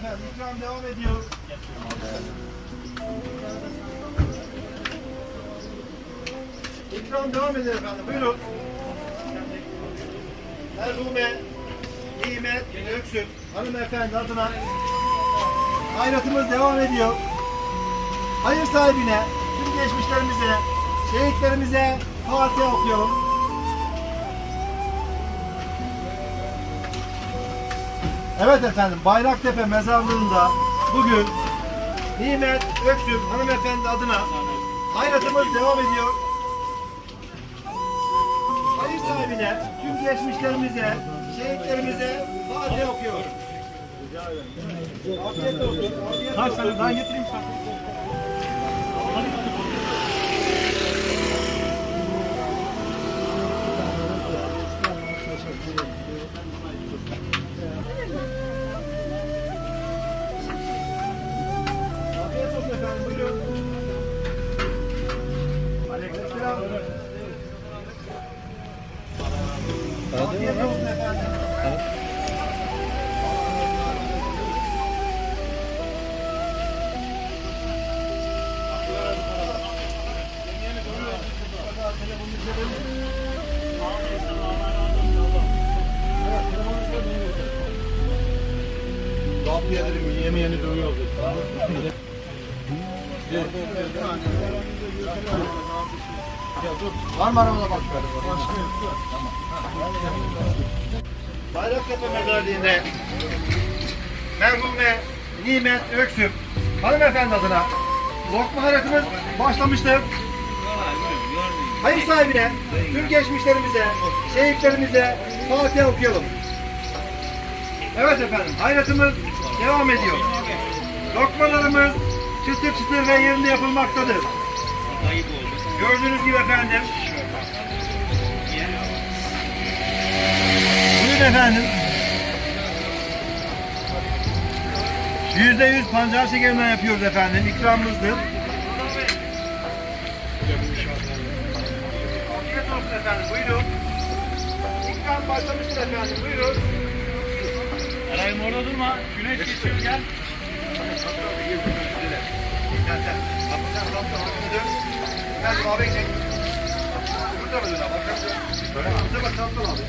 efendim. İkram devam ediyor. İkram devam ediyor efendim. Buyurun. Merhume Nimet Öksün hanımefendi adına hayratımız devam ediyor. Hayır sahibine, tüm geçmişlerimize, şehitlerimize Fatiha okuyalım. Evet efendim, Bayraktepe mezarlığında bugün Nimet Öksüm hanımefendi adına hayratımız devam ediyor. Hayır sahibine, tüm geçmişlerimize, şehitlerimize Fatiha okuyoruz. Afiyet olsun. Kaç tane daha getireyim sana. Afiyet Dedim yemeğini dövüyor. Var mı arabada başka? Bayraktepe Mezarlığı'nda merhume Nimet Öksüm hanımefendi adına lokma hayratımız başlamıştır. Hayır sahibine, tüm geçmişlerimize, şehitlerimize Fatiha okuyalım. Evet efendim, hayratımız devam ediyor. Lokmalarımız çıtır çıtır ve yerinde yapılmaktadır. Gördüğünüz gibi efendim. Buyurun efendim. Yüzde yüz pancar şekerinden yapıyoruz efendim. İkramımızdır. Afiyet olsun efendim. Buyurun. İkram başlamıştır efendim. Buyurun. Eray'ım orada durma. Güneş geçiyor gel. Gel dön. İçelim. Burada mı dön abi? Dön. Burada bak kaptan abi.